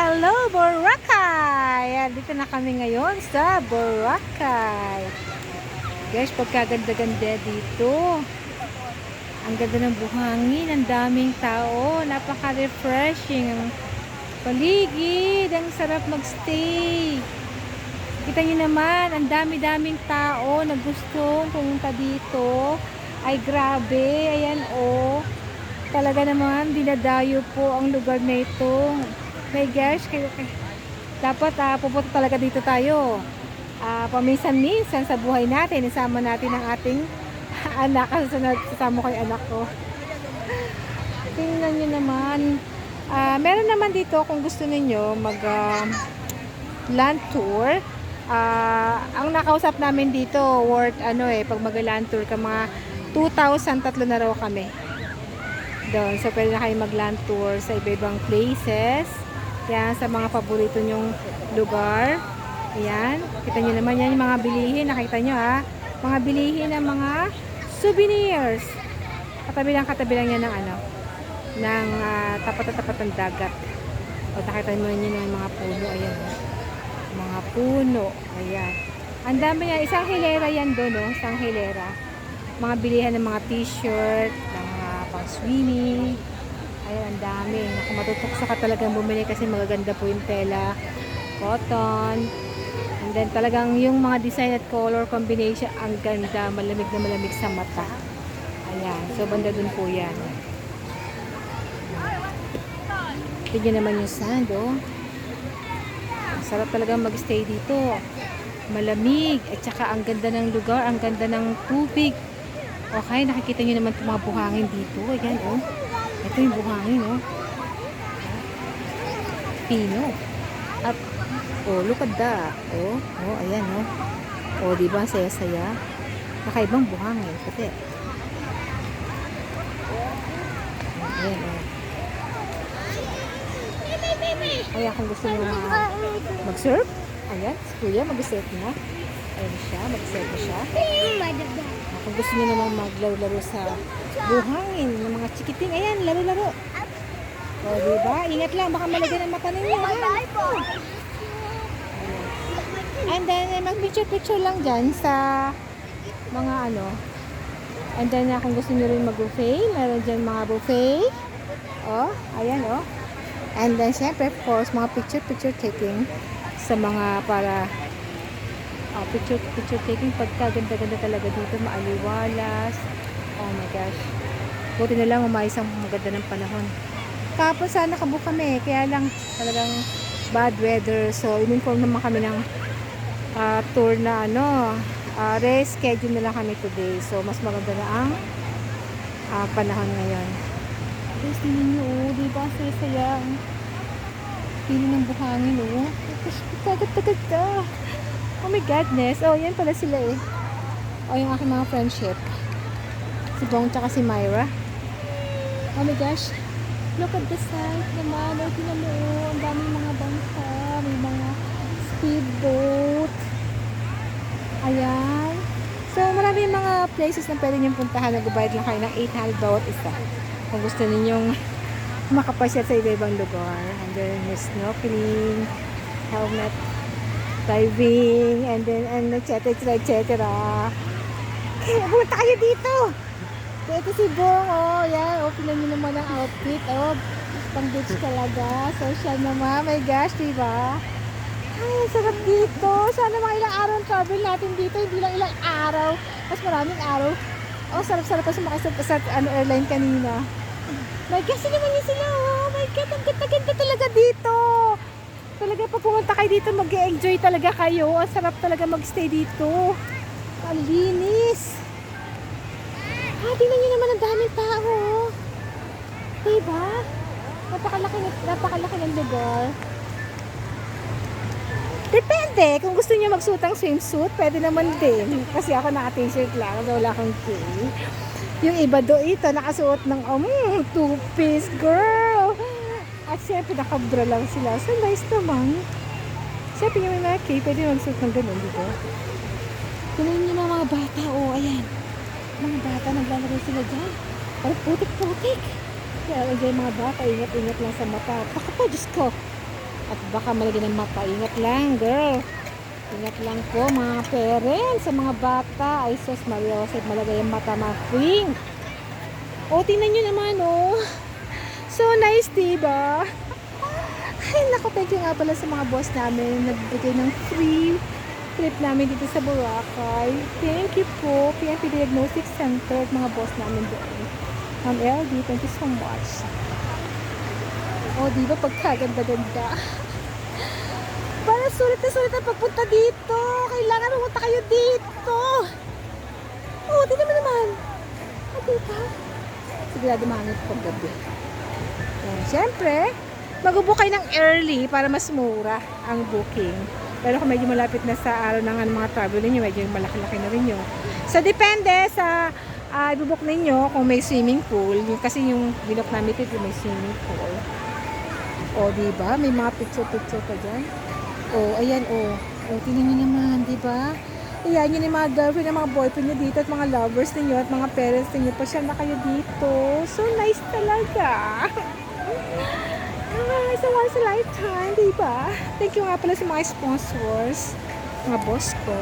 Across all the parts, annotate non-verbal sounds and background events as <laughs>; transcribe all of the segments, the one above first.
Hello, Boracay! Ayan, dito na kami ngayon sa Boracay. Guys, pagkaganda-ganda dito. Ang ganda ng buhangin, ang daming tao, napaka-refreshing. Paligid, ang sarap magstay. Kita nyo naman, ang dami-daming tao na gustong pumunta dito. Ay, grabe. Ayan, oh. Talaga naman, dinadayo po ang lugar na ito. My gosh, kayo, kayo- dapat ah, pupunta talaga dito tayo. Ah, paminsan-minsan sa buhay natin, isama natin ang ating <laughs> anak. Kasunod, sasama ko yung anak ko. <laughs> Tingnan nyo naman. Ah, meron naman dito kung gusto ninyo mag ah, land tour. Ah, ang nakausap namin dito worth ano eh pag mag-land tour ka mga 2,000 tatlo na raw kami. Doon. So pwede na kayo mag-land tour sa iba-ibang places. Yan sa mga paborito nyong lugar. Ayan. Kita nyo naman yan yung mga bilihin. Nakita nyo ha. Mga bilihin ng mga souvenirs. Katabi lang katabi lang yan ng ano ng ah, tapat na tapat ng dagat. O nakita mo yun yung mga puno. Ayan. Mga puno. Ayan. Ang dami yan. Isang hilera yan doon, no? Isang hilera. Mga bilihan ng mga t-shirt, ng mga pang Ayan, ang dami. Naku, matutokso ka talagang bumili kasi magaganda po yung tela. Cotton. And then talagang yung mga design at color combination, ang ganda. Malamig na malamig sa mata. Ayan. So, banda dun po yan. Tignan naman yung sand, oh. Sarap talaga mag-stay dito. Malamig. At saka ang ganda ng lugar, ang ganda ng tubig. Okay, nakikita nyo naman itong mga buhangin dito. Ayan, oh. Ito yung buhangin, oh. Pino. At, oh, look at that. Oh, oh, ayan, oh. Oh, di ba? Saya-saya. Nakaibang buhangin. Kasi, ayan, oh. Kaya kung gusto nyo mag-surf, ayan, si Kuya mag-surf na. Ayan siya, mag-surf na siya. Kung gusto nyo naman maglaro-laro sa buhangin, ng mga chikiting, ayan, laro-laro. O, diba? Ingat lang, baka malagyan ang mata ninyo. And then, eh, mag-picture-picture lang dyan sa mga ano. And then, kung gusto nyo rin mag-buffet, meron dyan mga buffet. Oh, ayan, oh. And then, syempre, of course, mga picture-picture taking sa mga para uh, picture picture taking pagkaganda-ganda talaga dito maaliwalas. Oh my gosh. Buti na lang umayos ang maganda ng panahon. Kapon sana kabu kami. Kaya lang talagang bad weather. So in-inform naman kami ng ah, tour na ano uh, reschedule na lang kami today. So mas maganda na ang ah, panahon ngayon. Guys tingnan nyo oh di ba saya-saya feeling ng buhangin oh. Tagat-tagat Oh my godness. Oh, yan pala sila eh. Oh, yung aking mga friendship. Si Bong tsaka si Myra. Oh my gosh. Look at the sight naman. Oh, oh. Ang daming mga bangka. May mga speedboat. Ayan. So, marami mga places na pwede niyong puntahan. Nagbabayad lang kayo ng 800 bawat isa. Kung gusto ninyong makapasyal sa iba-ibang lugar. And then, snorkeling, helmet, diving, and then, and et cetera, et cetera, et cetera. Kaya, punta kayo dito! So, ito si Bong, oh, yan, oh, pilan nyo naman ang outfit, oh, pang beach talaga, social naman, my gosh, diba? Ay, sarap dito. Sana mga ilang araw ang travel natin dito, hindi lang ilang araw, mas maraming araw. Oh, sarap-sarap pa sumakay sa, ano, airline kanina. My gosh, sino naman yun sila, oh, my God, ang ganda-ganda talaga dito. Talaga pag pumunta kayo dito, mag enjoy talaga kayo. Ang sarap talaga magstay dito. Ang linis. Ah, tingnan nyo naman ang daming tao. Diba? Napakalaki, napakalaki ng lugar. Depende. Kung gusto niyo magsuot ng swimsuit, pwede naman din. Kasi ako naka-t-shirt lang. Wala akong key. Yung iba do ito, nakasuot ng um, two-piece girl. At syempre, nakabra lang sila. So, nice naman. Syempre, yung mga key, pwede magsuot ng ganun, di ba? Tingnan niyo na mga bata. Oh, ayan. Mga bata, naglalaro sila dyan. Parang putik-putik. Kaya, ayan, mga bata, ingat-ingat lang sa mata. Baka po, Diyos ko. At baka malagyan ng mata. Ingat lang, girl. Ingat lang po mga parents sa mga bata. Ay, sus, Mariosep, malagay ang mata, mga queen. O, tingnan nyo naman, oh. So nice, diba? Ay, naku, thank you nga pala sa mga boss namin. Nagbigay ng free trip namin dito sa Boracay. Thank you po, PNP Diagnostic Center at mga boss namin doon. Ma'am LD, thank you so much. O, di ba pagkaganda-ganda? Para sulit na sulit ang pagpunta dito. Kailangan pumunta kayo dito. Oo, di naman naman. O, diba? Sigurado mahangit pag gabi. Yan, syempre, mag-book kayo ng early para mas mura ang booking. Pero kung medyo malapit na sa araw ng mga travel ninyo, medyo malaki-laki na rin yun. So, depende sa uh, ibubok ninyo kung may swimming pool. Yung, kasi yung binook namin dito may swimming pool. O, di ba? May mga picture-picture pa dyan. O, ayan, o. O, tingnan nyo naman, di ba? Ayan, yun yung mga girlfriend and mga boyfriend nyo dito at mga lovers ninyo at mga parents ninyo. Pasyal na kayo dito. So nice talaga. <laughs> Ah, it's a once a lifetime, di ba? Thank you nga pala sa mga sponsors, mga boss ko,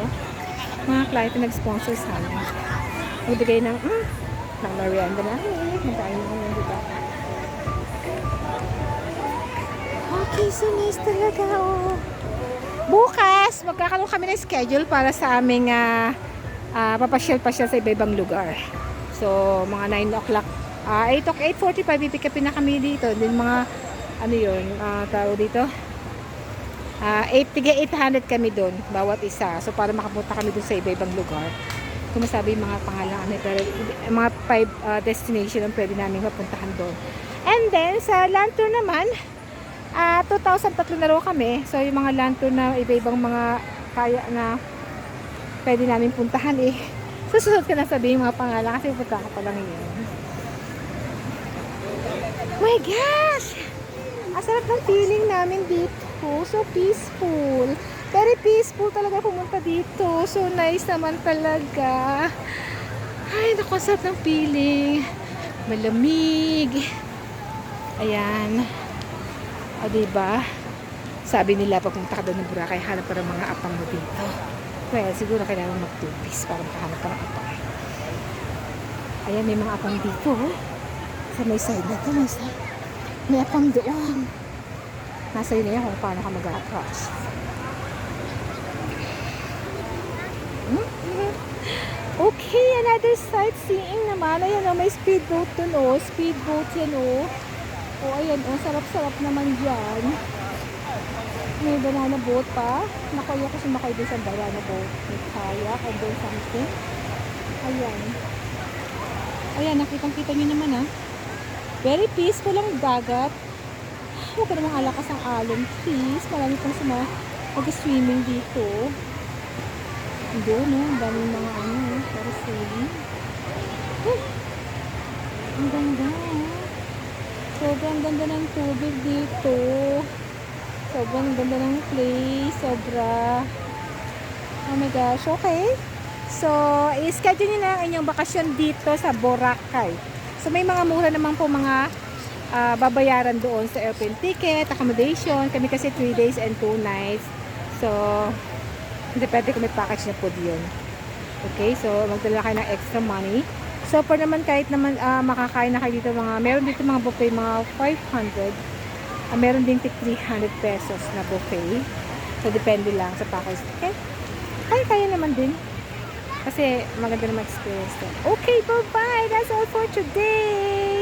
mga client na nag-sponsor sa amin. Magbigay ng, mm, ng merienda na. Eh, magkain na yun, di ba? Okay, so nice talaga, oh. Bukas, magkakaroon kami ng schedule para sa aming uh, uh, papasyal-pasyal sa iba-ibang lugar. So, mga 9 o'clock, uh, 8 o'clock, 8.45, ipikapin na kami dito. Then mga, ano yun, uh, tao dito, uh, 8, tiga 800 kami doon, bawat isa. So, para makapunta kami doon sa iba-ibang lugar. Kung masabi yung mga pangalan, pero mga 5 uh, destination ang pwede namin mapuntahan doon. And then, sa land tour naman, Ah, 2003 na raw kami. So, yung mga land tour na iba-ibang mga kaya na pwede namin puntahan eh. Susunod ka na sabihin mga pangalan kasi punta ka pa lang yun. My gosh! Ang sarap ng feeling namin dito. So peaceful. Very peaceful talaga pumunta dito. So nice naman talaga. Ay, naku, ang sarap ng feeling. Malamig. Ayan. O, diba? Sabi nila, pag pumunta ka doon ng Boracay, hanap pa ng mga apang mo dito. Well, siguro kailangan mag-tupis para makahanap ka ng apang. Ayan, may mga apang dito. oh. Sa may side na to, may side. May apang doon. Nasa yun na yan kung paano ka mag-approach. Hmm? <laughs> Okay, another sightseeing naman. Ayan o, may speedboat dun o. Speedboat yan o. O, ayan o, sarap-sarap naman dyan. May banana boat pa. Nakuya ko sumakay din sa banana boat. May kayak and then something. Ayan. Ayan, nakitang-kita nyo naman ah. Very peaceful ang dagat. Huwag ka namang alakas ang alon, please. Marami pang suma mag-swimming dito. Doon, no? Ang daming mga ano, para sailing. Huh. Ang ganda, oh. Sobrang ganda ng tubig dito. Sobrang ganda ng place. Sobra. Oh my gosh. Okay. So, i-schedule nyo na ang inyong bakasyon dito sa Boracay. So, may mga mura naman po mga ah, babayaran doon sa airplane ticket, accommodation. Kami kasi 3 days and 2 nights. So, depende kung may package na po yun. Okay, so magdala kayo ng extra money. So, per naman kahit naman ah, makakain na kayo dito mga, meron dito mga buffet mga 500. Ah, meron din tig 300 pesos na buffet. So, depende lang sa package. Okay? Kaya kaya naman din. Kasi maganda naman experience to. Okay, bye-bye. That's all for today.